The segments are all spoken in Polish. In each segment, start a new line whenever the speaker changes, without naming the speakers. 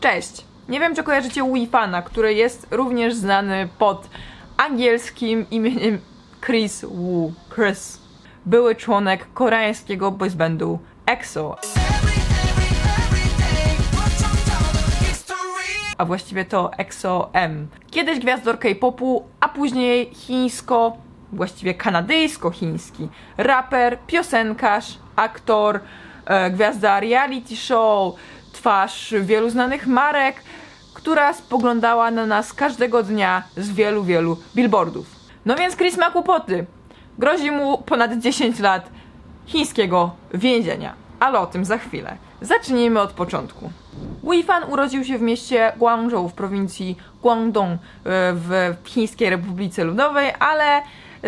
Cześć! Nie wiem, czy kojarzycie Wifana, który jest również znany pod angielskim imieniem Chris Wu. Chris. Były członek koreańskiego boysbandu EXO, a właściwie to EXO-M. Kiedyś gwiazdor K-popu, a później chińsko, właściwie kanadyjsko-chiński raper, piosenkarz, aktor, e, gwiazda reality show, twarz wielu znanych marek, która spoglądała na nas każdego dnia z wielu, wielu billboardów. No więc Chris ma kłopoty. Grozi mu ponad 10 lat chińskiego więzienia. Ale o tym za chwilę. Zacznijmy od początku. Wifan urodził się w mieście Guangzhou w prowincji Guangdong e, w Chińskiej Republice Ludowej, ale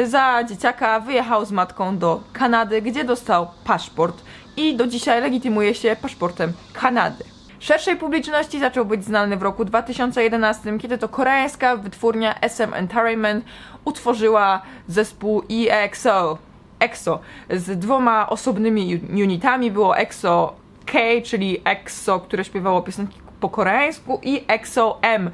za dzieciaka wyjechał z matką do Kanady, gdzie dostał paszport i do dzisiaj legitymuje się paszportem Kanady. Szerszej publiczności zaczął być znany w roku 2011, kiedy to koreańska wytwórnia SM Entertainment utworzyła zespół EXO. EXO z dwoma osobnymi unitami. Było EXO K, czyli EXO, które śpiewało piosenki po koreańsku i EXO M,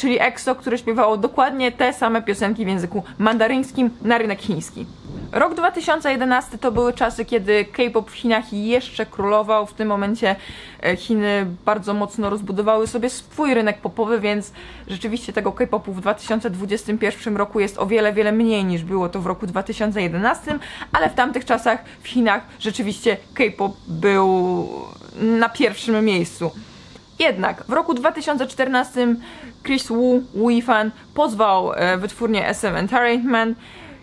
czyli EXO, które śpiewało dokładnie te same piosenki w języku mandaryńskim na rynek chiński. Rok 2011 to były czasy, kiedy K-pop w Chinach jeszcze królował. W tym momencie e, Chiny bardzo mocno rozbudowały sobie swój rynek popowy, więc rzeczywiście tego K-popu w 2021 roku jest o wiele, wiele mniej niż było to w roku 2011, ale w tamtych czasach w Chinach rzeczywiście K-pop był na pierwszym miejscu. Jednak w roku 2014 Chris Wu, Wifan, pozwał e, wytwórnię SM Entertainment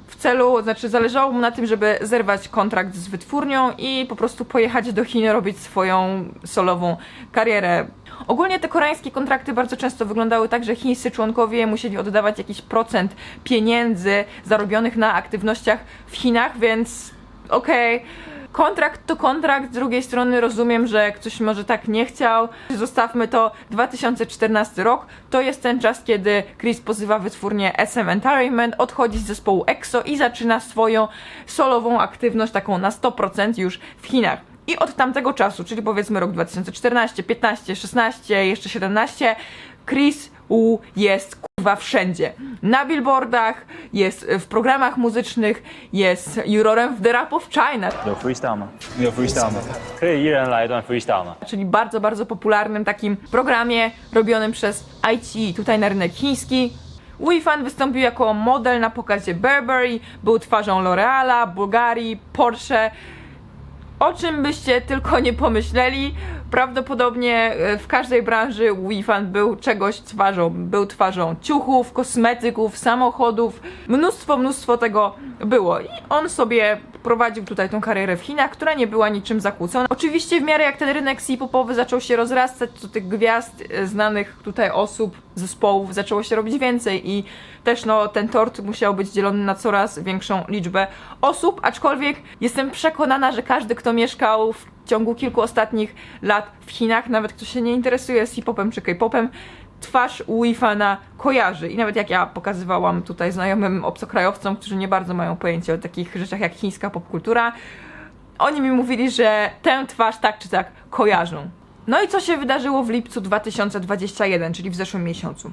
w celu, znaczy zależało mu na tym, żeby zerwać kontrakt z wytwórnią i po prostu pojechać do Chin robić swoją solową karierę. Ogólnie te koreańskie kontrakty bardzo często wyglądały tak, że chińscy członkowie musieli oddawać jakiś procent pieniędzy zarobionych na aktywnościach w Chinach, więc okej. Kontrakt to kontrakt, z drugiej strony rozumiem, że ktoś może tak nie chciał. Zostawmy to 2014 rok. To jest ten czas, kiedy Chris pozywa wytwórnię SM Entertainment, odchodzi z zespołu EXO i zaczyna swoją solową aktywność taką na 100% już w Chinach. I od tamtego czasu, czyli powiedzmy rok 2014, 15, 16, jeszcze 17, Chris U jest kurwa wszędzie. Na billboardach, jest w programach muzycznych, jest jurorem w The Rap of China,
有 freestyle 吗？有 freestyle 吗？可以一人来一段 freestyle 吗？
czyli bardzo, bardzo popularnym takim programie robionym przez ITE tutaj na rynek chiński. Wifan wystąpił jako model na pokazie Burberry, był twarzą L'Oreala, Bulgarii, Porsche. O czym byście tylko nie pomyśleli, prawdopodobnie e, w każdej branży Wifan był czegoś twarzą. Był twarzą ciuchów, kosmetyków, samochodów. Mnóstwo, mnóstwo tego było. I on sobie prowadził tutaj tą karierę w Chinach, która nie była niczym zakłócona. Oczywiście w miarę jak ten rynek C-popowy zaczął się rozrastać, to tych gwiazd, e, znanych tutaj osób, zespołów zaczęło się robić więcej i też no ten tort musiał być dzielony na coraz większą liczbę osób, aczkolwiek jestem przekonana, że każdy, kto mieszkał w ciągu kilku ostatnich lat w Chinach, nawet kto się nie interesuje C-popem czy K-popem, twarz Wifana kojarzy. I nawet jak ja pokazywałam tutaj znajomym obcokrajowcom, którzy nie bardzo mają pojęcia o takich rzeczach jak chińska popkultura, oni mi mówili, że tę twarz tak czy tak kojarzą. No i co się wydarzyło w lipcu 2021, czyli w zeszłym miesiącu?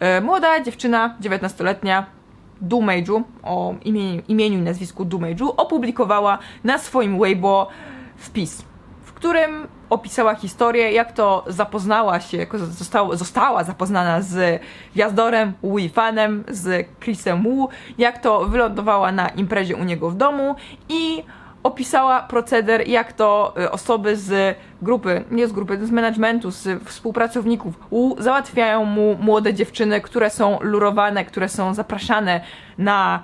E, Młoda dziewczyna, 19-letnia, Du Meiju, o imieniu, imieniu i nazwisku Meiju, opublikowała na swoim Weibo wpis, w którym opisała historię, jak to zapoznała się, jako zostało, została zapoznana z gwiazdorem Wifanem, z Chrisem Wu, jak to wylądowała na imprezie u niego w domu i opisała proceder, jak to y, osoby z grupy, nie z grupy, z managementu, z współpracowników załatwiają mu młode dziewczyny, które są lurowane, które są zapraszane na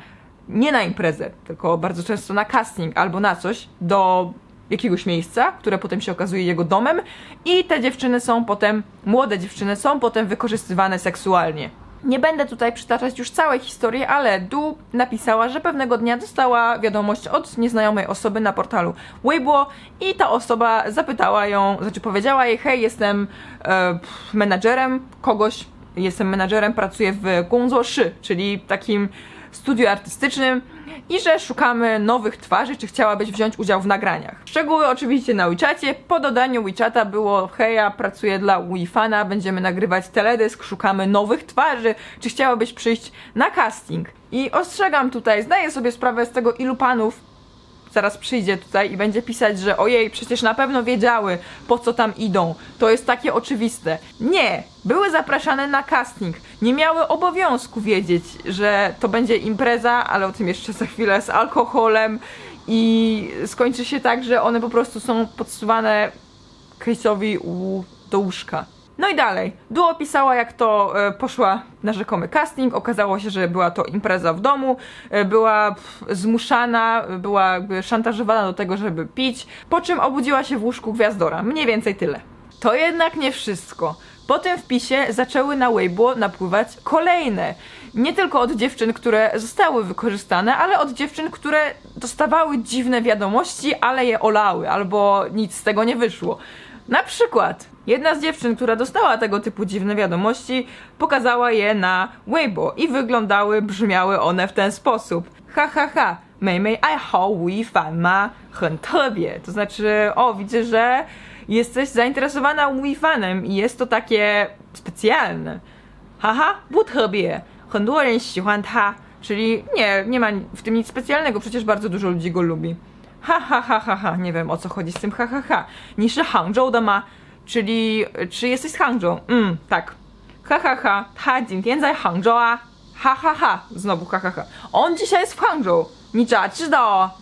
nie na imprezę, tylko bardzo często na casting albo na coś do jakiegoś miejsca, które potem się okazuje jego domem i te dziewczyny są potem, młode dziewczyny są potem wykorzystywane seksualnie. Nie będę tutaj przytaczać już całej historii, ale Du napisała, że pewnego dnia dostała wiadomość od nieznajomej osoby na portalu Weibo i ta osoba zapytała ją, znaczy powiedziała jej, hej, jestem e, menadżerem kogoś, jestem menadżerem, pracuję w Gongzuoshi, czyli takim studiu artystycznym i że szukamy nowych twarzy, czy chciałabyś wziąć udział w nagraniach. Szczegóły oczywiście na WeChacie. Po dodaniu WeChata było heja, pracuję dla WeFana, będziemy nagrywać teledysk, szukamy nowych twarzy, czy chciałabyś przyjść na casting. I ostrzegam tutaj, zdaję sobie sprawę z tego, ilu panów zaraz przyjdzie tutaj i będzie pisać, że ojej, przecież na pewno wiedziały, po co tam idą. To jest takie oczywiste. Nie! Były zapraszane na casting. Nie miały obowiązku wiedzieć, że to będzie impreza, ale o tym jeszcze za chwilę z alkoholem i skończy się tak, że one po prostu są podsuwane Chrisowi do łóżka. No i dalej. Duo pisała, jak to e, poszła na rzekomy casting. Okazało się, że była to impreza w domu. E, była zmuszana, e, była szantażowana do tego, żeby pić. Po czym obudziła się w łóżku gwiazdora. Mniej więcej tyle. To jednak nie wszystko. Po tym wpisie zaczęły na Weibo napływać kolejne. Nie tylko od dziewczyn, które zostały wykorzystane, ale od dziewczyn, które dostawały dziwne wiadomości, ale je olały, albo nic z tego nie wyszło. Na przykład, Jedna z dziewczyn, która dostała tego typu dziwne wiadomości, pokazała je na Weibo i wyglądały, brzmiały one w ten sposób. Ha ha ha, Mei Mei, I hao Wei Fan Ma Hen Tebie. To znaczy, o, widzę, że jesteś zainteresowana Wei Fanem i jest to takie specjalne. Haha, Bu Tebie, Hen Duo Ren Ta. Czyli nie, nie ma w tym nic specjalnego, przecież bardzo dużo ludzi go lubi. Ha ha ha ha ha, nie wiem o co chodzi z tym ha ha ha. Niszy Hangzhou da ma czyli czy jesteś z Hangzhou? Mm, tak. Ha ha ha, ha jin tianzai Hangzhou a. Ha ha ha, znowu ha ha ha. On dzisiaj jest w Hangzhou. Nicza, czy?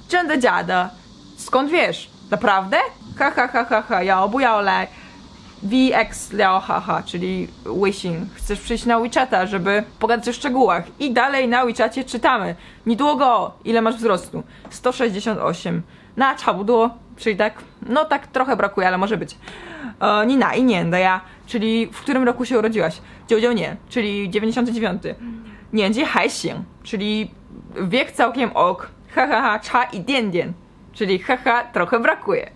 Czędę dziada. Skąd wiesz? Naprawdę? Ha ha ha ha ha, ja. VX Leo haha, czyli Wishing. Chcesz przyjść na WeChata, żeby pogadać o szczegółach. I dalej na WeChacie czytamy. Niedługo, ile masz wzrostu? 168. Na czabudu czyli tak, no tak trochę brakuje, ale może być. E, Nina i nie, ja, czyli w którym roku się urodziłaś? Dziełdział nie, czyli 99. Nie, gdzie haixing, czyli wiek całkiem ok. Ha ha ha, cha i dien dien, czyli haha, trochę brakuje.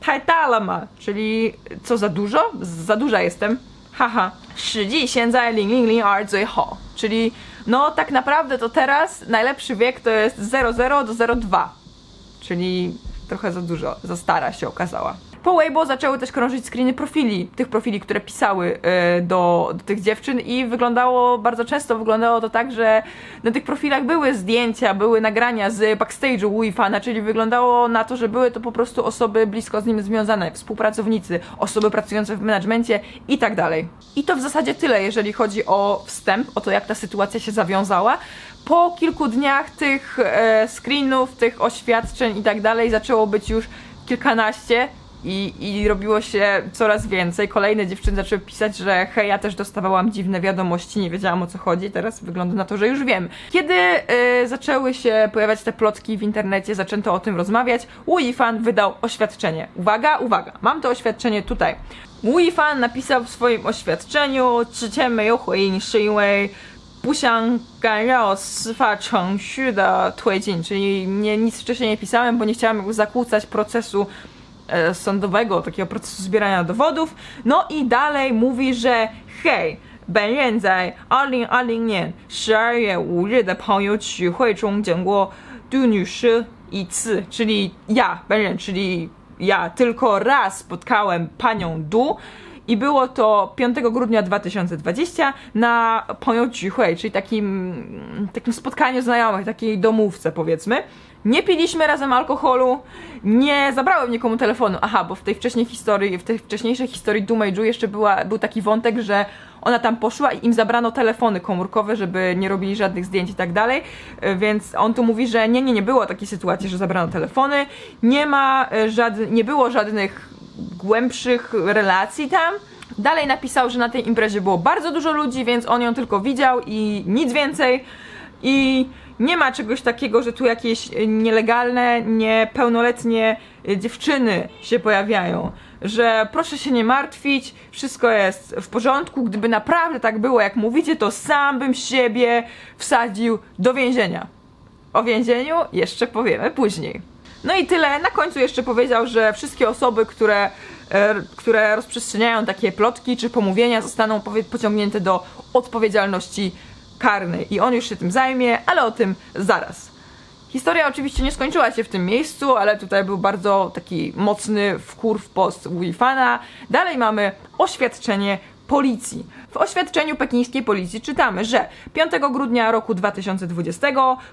Tajtalama, czyli co za dużo? Za duża jestem. Haha, Shiji siędzaj ling ling ling er zui ho, czyli no tak naprawdę to teraz najlepszy wiek to jest 00 do 02, czyli trochę za dużo, za stara się okazała. Po Weibo zaczęły też krążyć screeny profili, tych profili, które pisały e, do, do tych dziewczyn i wyglądało, bardzo często wyglądało to tak, że na tych profilach były zdjęcia, były nagrania z backstage'u Wi-Fana, czyli wyglądało na to, że były to po prostu osoby blisko z nim związane, współpracownicy, osoby pracujące w menadżmencie i tak dalej. I to w zasadzie tyle, jeżeli chodzi o wstęp, o to jak ta sytuacja się zawiązała Po kilku dniach tych e, screenów, tych oświadczeń i tak dalej zaczęło być już kilkanaście i, i robiło się coraz więcej. Kolejne dziewczyny zaczęły pisać, że hej, ja też dostawałam dziwne wiadomości, nie wiedziałam o co chodzi. Teraz wygląda na to, że już wiem. Kiedy y, zaczęły się pojawiać te plotki w internecie, zaczęto o tym rozmawiać, Fan wydał oświadczenie. Uwaga, uwaga, mam to oświadczenie tutaj. Fan napisał w swoim oświadczeniu, 之前没有回应是因为 不想干扰司法程序的推进, czyli nie, nic wcześniej nie pisałem, bo nie chciałam jakby zakłócać procesu e, sądowego, takiego procesu zbierania dowodów. No i dalej mówi, że hej, 本人在二零二零年十二月五日的朋友聚会中见过杜女士一次, czyli ja, 本人, czyli ja tylko raz spotkałem panią Du I było to 5 grudnia 2020 na Ponią Cichłej, czyli takim, takim spotkaniu znajomych, takiej domówce powiedzmy. Nie piliśmy razem alkoholu, nie zabrałem nikomu telefonu. Aha, bo w tej wcześniej historii, w tej wcześniejszej historii Dumejju jeszcze była, był taki wątek, że ona tam poszła i im zabrano telefony komórkowe, żeby nie robili żadnych zdjęć i tak dalej. E, Więc on tu mówi, że nie, nie, nie było takiej sytuacji, że zabrano telefony. Nie ma e, żadnych, nie było żadnych głębszych relacji tam. Dalej napisał, że na tej imprezie było bardzo dużo ludzi, więc on ją tylko widział i nic więcej. I nie ma czegoś takiego, że tu jakieś nielegalne, niepełnoletnie dziewczyny się pojawiają. Że proszę się nie martwić, wszystko jest w porządku. Gdyby naprawdę tak było, jak mówicie, to sam bym siebie wsadził do więzienia. O więzieniu jeszcze powiemy później. No i tyle. Na końcu jeszcze powiedział, że wszystkie osoby, które, e, które rozprzestrzeniają takie plotki czy pomówienia, zostaną pociągnięte do odpowiedzialności karnej i on już się tym zajmie, ale o tym zaraz. Historia oczywiście nie skończyła się w tym miejscu, ale tutaj był bardzo taki mocny wkurw post Wifana. Dalej mamy oświadczenie policji. W oświadczeniu pekińskiej policji czytamy, że 5 grudnia roku 2020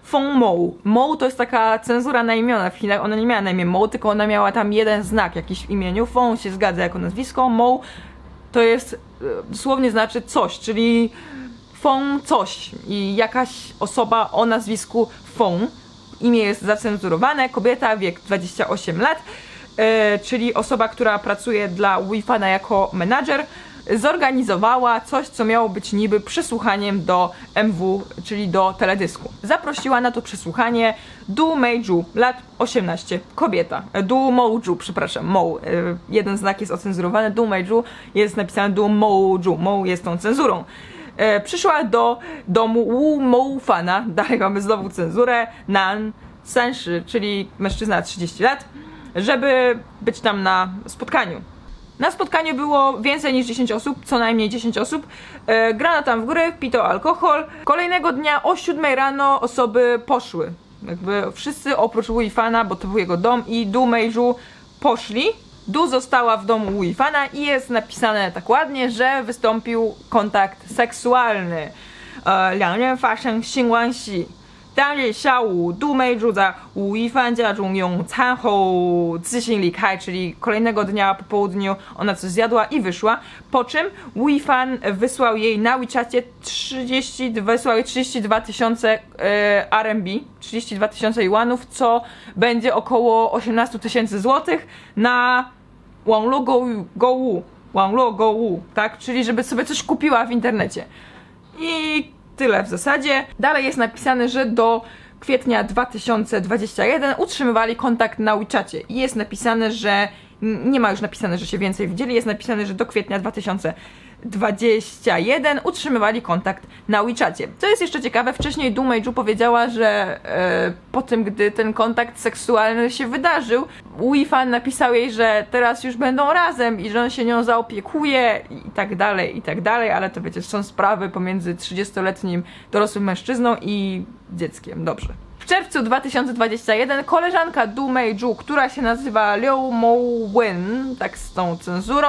Feng Mou. Mou to jest taka cenzura na imiona w Chinach. Ona nie miała na imię Mou, tylko ona miała tam jeden znak jakiś w imieniu. Feng się zgadza jako nazwisko, Mou to jest e, dosłownie znaczy coś, czyli Feng coś i jakaś osoba o nazwisku Feng. Imię jest zacenzurowane, kobieta, wiek 28 lat, e, czyli osoba, która pracuje dla Wifana jako menadżer, zorganizowała coś, co miało być niby przesłuchaniem do MW, czyli do teledysku. Zaprosiła na to przesłuchanie Du Meiju, lat 18, kobieta. Du Mouju, przepraszam, Mou. E, Jeden znak jest ocenzurowany, Du Meiju jest napisane Du Mouju, Mou jest tą cenzurą e, przyszła do domu Wu Moufana, dalej mamy znowu cenzurę, Nan Sanshi, czyli mężczyzna 30 lat, żeby być tam na spotkaniu. Na spotkaniu było więcej niż 10 osób, co najmniej 10 osób. E, grano tam w gry, pito alkohol. Kolejnego dnia o 7 rano osoby poszły. Jakby wszyscy oprócz Wifana, bo to był jego dom i Du Meiju poszli. Du została w domu Wifana i jest napisane tak ładnie, że wystąpił kontakt seksualny. E, 两人发生性关系。 当日下午，杜妹住在吴一帆家中用餐后自行离开, czyli kolejnego dnia po południu ona coś zjadła i wyszła. Po czym Wifan wysłał jej na WeChacie 30, wysłał jej 32 tysiące e, RMB, 32 tysiące juanów, co będzie około 18 tysięcy złotych na 网络购物购物网络购物, tak? Czyli żeby sobie coś kupiła w internecie. I tyle w zasadzie. Dalej jest napisane, że do kwietnia 2021 utrzymywali kontakt na WeChacie. I jest napisane, że nie ma już napisane, że się więcej widzieli, jest napisane, że do kwietnia 2021 utrzymywali kontakt na WeChacie. Co jest jeszcze ciekawe, wcześniej Du Meiju powiedziała, że e, po tym, gdy ten kontakt seksualny się wydarzył, Wifan napisał jej, że teraz już będą razem i że on się nią zaopiekuje i tak dalej, i tak dalej, ale to wiecie, są sprawy pomiędzy 30-letnim dorosłym mężczyzną i dzieckiem. Dobrze. W czerwcu 2021 koleżanka Du Meiju, która się nazywa Liu Mo-wen, tak z tą cenzurą,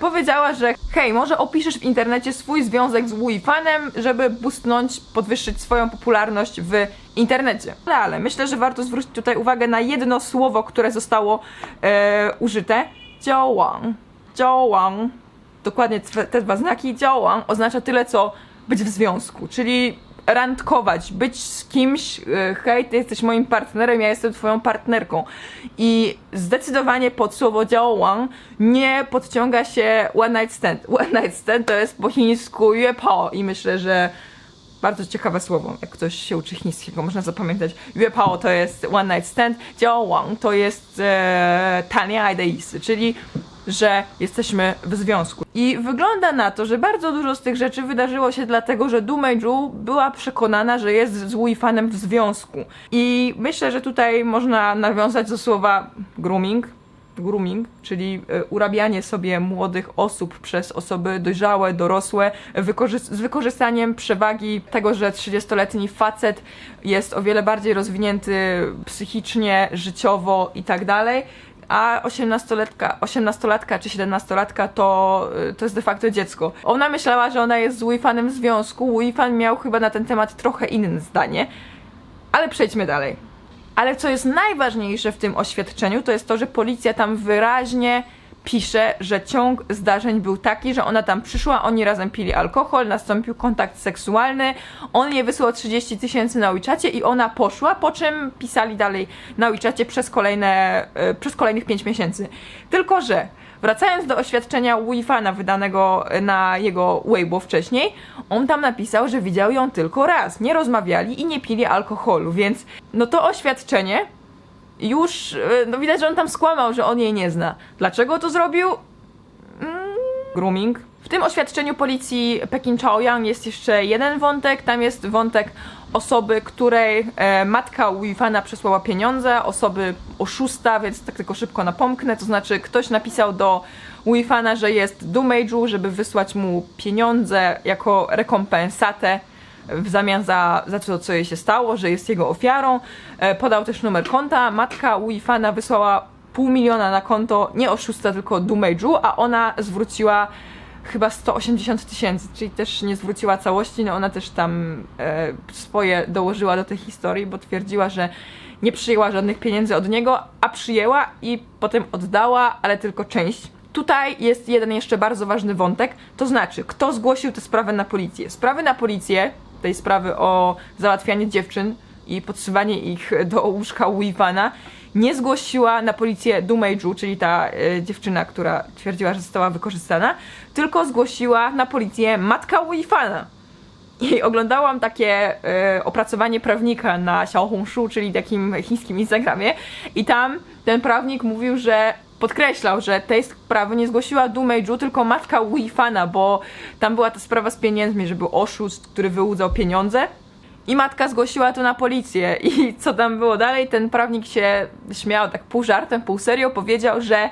powiedziała, że hej, może opiszesz w internecie swój związek z Wifanem, żeby boostnąć, podwyższyć swoją popularność w internecie. Ale, myślę, że warto zwrócić tutaj uwagę na jedno słowo, które zostało e, użyte. Działang. Działang. Dokładnie te, dwa znaki. Działang oznacza tyle, co być w związku, czyli randkować, być z kimś, e, hej, ty jesteś moim partnerem, ja jestem twoją partnerką. I zdecydowanie pod słowo działang nie podciąga się one night stand. One night stand to jest po chińsku yue pao i myślę, że bardzo ciekawe słowo, jak ktoś się uczy chińskiego, można zapamiętać. Yue pao to jest one night stand, działang to jest e, tania czyli że jesteśmy w związku. I wygląda na to, że bardzo dużo z tych rzeczy wydarzyło się dlatego, że Du Meiju była przekonana, że jest z Wifanem w związku. I myślę, że tutaj można nawiązać do słowa grooming, grooming, czyli e, urabianie sobie młodych osób przez osoby dojrzałe, dorosłe, wykorzy- z wykorzystaniem przewagi tego, że 30-letni facet jest o wiele bardziej rozwinięty psychicznie, życiowo i tak dalej. A 18-latka, 18-latka czy 17-latka to, y, to jest de facto dziecko. Ona myślała, że ona jest z Wifanem w związku. Wifan miał chyba na ten temat trochę inne zdanie. Ale przejdźmy dalej. Ale co jest najważniejsze w tym oświadczeniu, to jest to, że policja tam wyraźnie pisze, że ciąg zdarzeń był taki, że ona tam przyszła, oni razem pili alkohol, nastąpił kontakt seksualny, on jej wysłał 30 tysięcy na WeChacie i ona poszła, po czym pisali dalej na WeChacie przez kolejne, e, przez kolejnych 5 miesięcy. Tylko, że Wracając do oświadczenia Wifana wydanego na jego Weibo wcześniej, on tam napisał, że widział ją tylko raz, nie rozmawiali i nie pili alkoholu, więc no to oświadczenie już, e, no widać, że on tam skłamał, że on jej nie zna. Dlaczego to zrobił? Mm, grooming. W tym oświadczeniu policji Pekin Chaoyang jest jeszcze jeden wątek. Tam jest wątek osoby, której e, matka Wifana przesłała pieniądze, osoby oszusta, więc tak tylko szybko napomknę. To znaczy, ktoś napisał do Wifana, że jest Du Meiju, żeby wysłać mu pieniądze jako rekompensatę w zamian za, za to, co jej się stało, że jest jego ofiarą. E, podał też numer konta. Matka Uifana wysłała pół miliona na konto nie oszusta, tylko Dumeju, a ona zwróciła chyba 180 tysięcy, czyli też nie zwróciła całości, no ona też tam e, swoje dołożyła do tej historii, bo twierdziła, że nie przyjęła żadnych pieniędzy od niego, a przyjęła i potem oddała, ale tylko część. Tutaj jest jeden jeszcze bardzo ważny wątek, to znaczy, kto zgłosił tę sprawę na policję. Sprawy na policję, tej sprawy o załatwianie dziewczyn i podsywanie ich do łóżka Weavana, nie zgłosiła na policję Dumeju, czyli ta e, dziewczyna, która twierdziła, że została wykorzystana, tylko zgłosiła na policję matka Weavana. I oglądałam takie e, opracowanie prawnika na Xiaohongshu, czyli takim chińskim Instagramie i tam ten prawnik mówił, że podkreślał, że tej sprawy nie zgłosiła Du Meiju, tylko matka Weifana, bo tam była ta sprawa z pieniędzmi, że był oszust, który wyłudzał pieniądze i matka zgłosiła to na policję i co tam było dalej, ten prawnik się śmiał tak pół żartem, pół serio, powiedział, że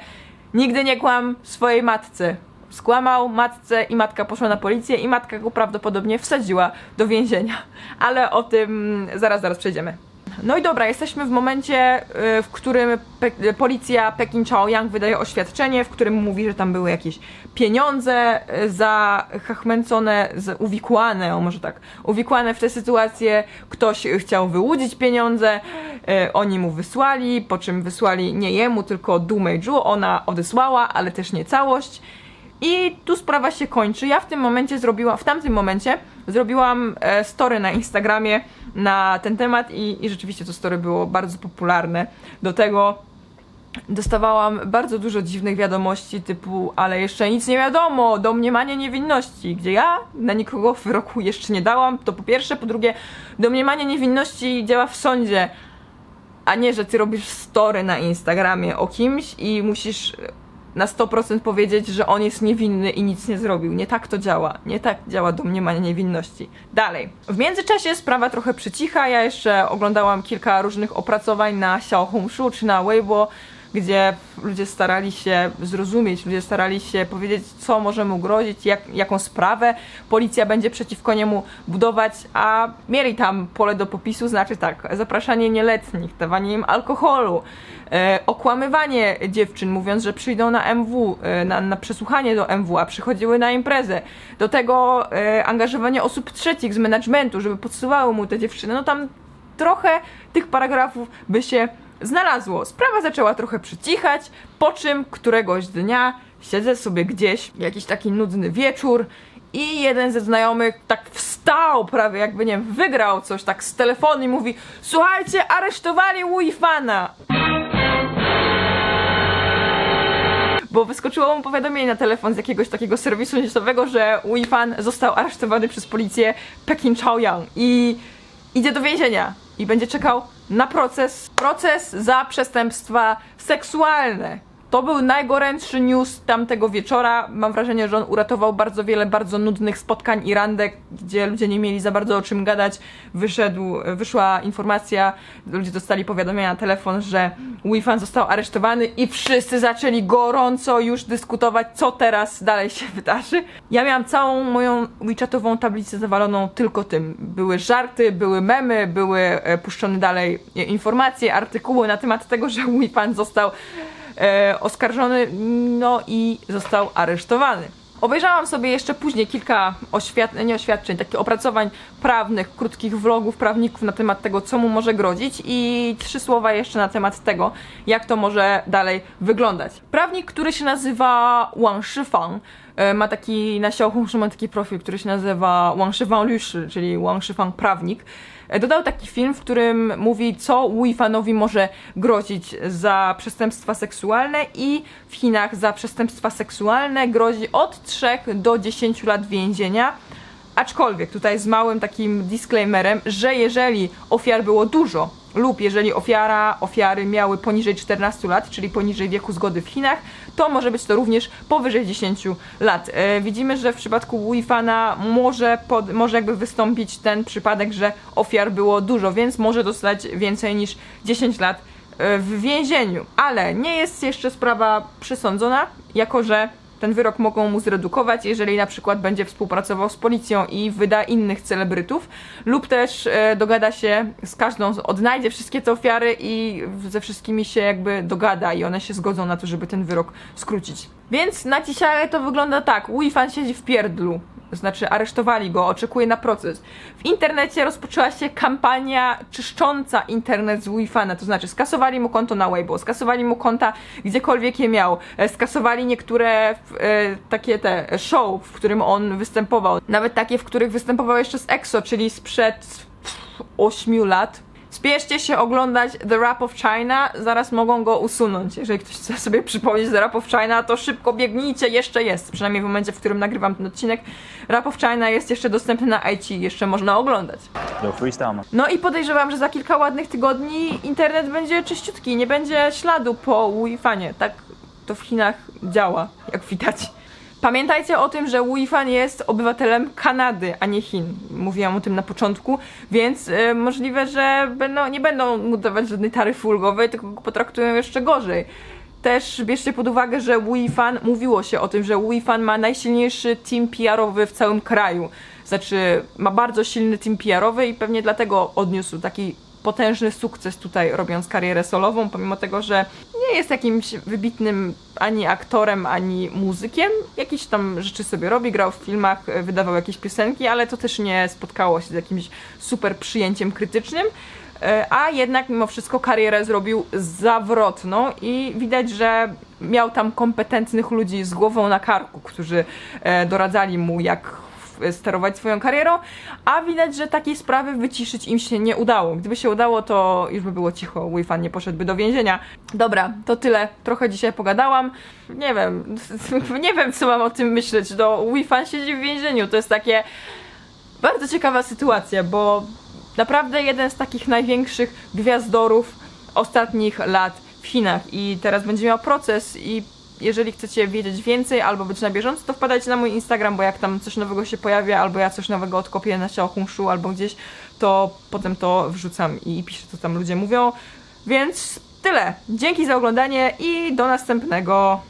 nigdy nie kłam swojej matce. Skłamał matce i matka poszła na policję i matka go prawdopodobnie wsadziła do więzienia. Ale o tym zaraz, zaraz przejdziemy. No i dobra, jesteśmy w momencie, y, w którym pe- policja Pekin Chaoyang wydaje oświadczenie, w którym mówi, że tam były jakieś pieniądze y, zahachmęcone, z- uwikłane, o może tak, uwikłane w tę sytuację. Ktoś chciał wyłudzić pieniądze, y, oni mu wysłali, po czym wysłali nie jemu, tylko Du Meiju, ona odesłała, ale też nie całość. I tu sprawa się kończy. Ja w tym momencie zrobiłam, w tamtym momencie zrobiłam e, story na Instagramie na ten temat i, i rzeczywiście to story było bardzo popularne. Do tego dostawałam bardzo dużo dziwnych wiadomości typu, ale jeszcze nic nie wiadomo, domniemanie niewinności, gdzie ja na nikogo wyroku jeszcze nie dałam, to po pierwsze, po drugie, domniemanie niewinności działa w sądzie, a nie, że ty robisz story na Instagramie o kimś i musisz na 100% powiedzieć, że on jest niewinny i nic nie zrobił. Nie tak to działa. Nie tak działa domniemanie niewinności. Dalej. W międzyczasie sprawa trochę przycicha. Ja jeszcze oglądałam kilka różnych opracowań na Xiaohongshu czy na Weibo, gdzie ludzie starali się zrozumieć, ludzie starali się powiedzieć, co może mu grozić, jak, jaką sprawę policja będzie przeciwko niemu budować, a mieli tam pole do popisu, znaczy tak, zapraszanie nieletnich, dawanie im alkoholu, e, okłamywanie dziewczyn, mówiąc, że przyjdą na MW, e, na, na przesłuchanie do MW, a przychodziły na imprezę. Do tego e, angażowanie osób trzecich z managementu, żeby podsuwały mu te dziewczyny. No tam trochę tych paragrafów by się znalazło. Sprawa zaczęła trochę przycichać, po czym któregoś dnia siedzę sobie gdzieś, jakiś taki nudny wieczór i jeden ze znajomych tak wstał prawie jakby, nie wiem, wygrał coś tak z telefonu i mówi Słuchajcie, aresztowali Wuifana! Bo wyskoczyło mu powiadomienie na telefon z jakiegoś takiego serwisu newsowego, że Wuifan został aresztowany przez policję Pekin Chaoyang i idzie do więzienia i będzie czekał na proces. Proces za przestępstwa seksualne. To był najgorętszy news tamtego wieczora. Mam wrażenie, że on uratował bardzo wiele bardzo nudnych spotkań i randek, gdzie ludzie nie mieli za bardzo o czym gadać. Wyszedł, wyszła informacja, ludzie dostali powiadomienia na telefon, że Wifan został aresztowany i wszyscy zaczęli gorąco już dyskutować, co teraz dalej się wydarzy. Ja miałam całą moją WeChatową tablicę zawaloną tylko tym. Były żarty, były memy, były e, puszczone dalej e, informacje, artykuły na temat tego, że Wifan został e, oskarżony, no i został aresztowany. Obejrzałam sobie jeszcze później kilka oświadczeń, nie oświadczeń, takich opracowań prawnych, krótkich vlogów prawników na temat tego, co mu może grozić i trzy słowa jeszcze na temat tego, jak to może dalej wyglądać. Prawnik, który się nazywa Wang Shifang, ma taki, na Xiaohongshu ma taki profil, który się nazywa Wang Shifang Lushi, czyli Wang Shifang prawnik. E, Dodał taki film, w którym mówi, co Wuifanowi może grozić za przestępstwa seksualne i w Chinach za przestępstwa seksualne grozi od 3 do 10 lat więzienia. Aczkolwiek tutaj z małym takim disclaimerem, że jeżeli ofiar było dużo lub jeżeli ofiara, ofiary miały poniżej 14 lat, czyli poniżej wieku zgody w Chinach, to może być to również powyżej 10 lat. E, widzimy, że w przypadku Wuifana może, pod, może jakby wystąpić ten przypadek, że ofiar było dużo, więc może dostać więcej niż 10 lat e, w więzieniu. Ale nie jest jeszcze sprawa przesądzona, jako że ten wyrok mogą mu zredukować, jeżeli na przykład będzie współpracował z policją i wyda innych celebrytów, lub też e, dogada się z każdą, odnajdzie wszystkie te ofiary i ze wszystkimi się jakby dogada i one się zgodzą na to, żeby ten wyrok skrócić. Więc na dzisiaj to wygląda tak. Wi-Fan siedzi w pierdlu. Znaczy, aresztowali go, oczekuje na proces. W internecie rozpoczęła się kampania czyszcząca internet z Wi-Fana, to znaczy skasowali mu konto na Weibo, skasowali mu konta gdziekolwiek je miał, e, skasowali niektóre e, takie te show, w którym on występował, nawet takie, w których występował jeszcze z EXO, czyli sprzed 8 lat. Spieszcie się oglądać The Rap of China, zaraz mogą go usunąć. Jeżeli ktoś chce sobie przypomnieć The Rap of China, to szybko biegnijcie, jeszcze jest. Przynajmniej w momencie, w którym nagrywam ten odcinek. Rap of China jest jeszcze dostępny na IT, jeszcze można oglądać.
有 freestyle 吗
？No i podejrzewam, że za kilka ładnych tygodni internet będzie czyściutki, nie będzie śladu po Wi-Fanie. Tak to w Chinach działa, jak widać. Pamiętajcie o tym, że Wi-Fan jest obywatelem Kanady, a nie Chin. Mówiłam o tym na początku, więc y, możliwe, że będą, nie będą mu dawać żadnej taryfy ulgowej, tylko go potraktują jeszcze gorzej. Też bierzcie pod uwagę, że Wi-Fan, mówiło się o tym, że Wi-Fan ma najsilniejszy team PR-owy w całym kraju. Znaczy, ma bardzo silny team PR-owy i pewnie dlatego odniósł taki potężny sukces tutaj, robiąc karierę solową, pomimo tego, że nie jest jakimś wybitnym ani aktorem, ani muzykiem. Jakieś tam rzeczy sobie robi, grał w filmach, e, wydawał jakieś piosenki, ale to też nie spotkało się z jakimś super przyjęciem krytycznym. E, A jednak mimo wszystko karierę zrobił zawrotną i widać, że miał tam kompetentnych ludzi z głową na karku, którzy e, doradzali mu, jak sterować swoją karierą, a widać, że takiej sprawy wyciszyć im się nie udało. Gdyby się udało, to już by było cicho, Wi-Fan nie poszedłby do więzienia. Dobra, to tyle. Trochę dzisiaj pogadałam. Nie wiem, nie wiem, co mam o tym myśleć. No, Wi-Fan siedzi w więzieniu. To jest takie bardzo ciekawa sytuacja, bo naprawdę jeden z takich największych gwiazdorów ostatnich lat w Chinach i teraz będzie miał proces i jeżeli chcecie wiedzieć więcej albo być na bieżąco, to wpadajcie na mój Instagram, bo jak tam coś nowego się pojawia, albo ja coś nowego odkopię na Xiaohongshu albo gdzieś, to potem to wrzucam i piszę, co tam ludzie mówią. Więc tyle. Dzięki za oglądanie i do następnego.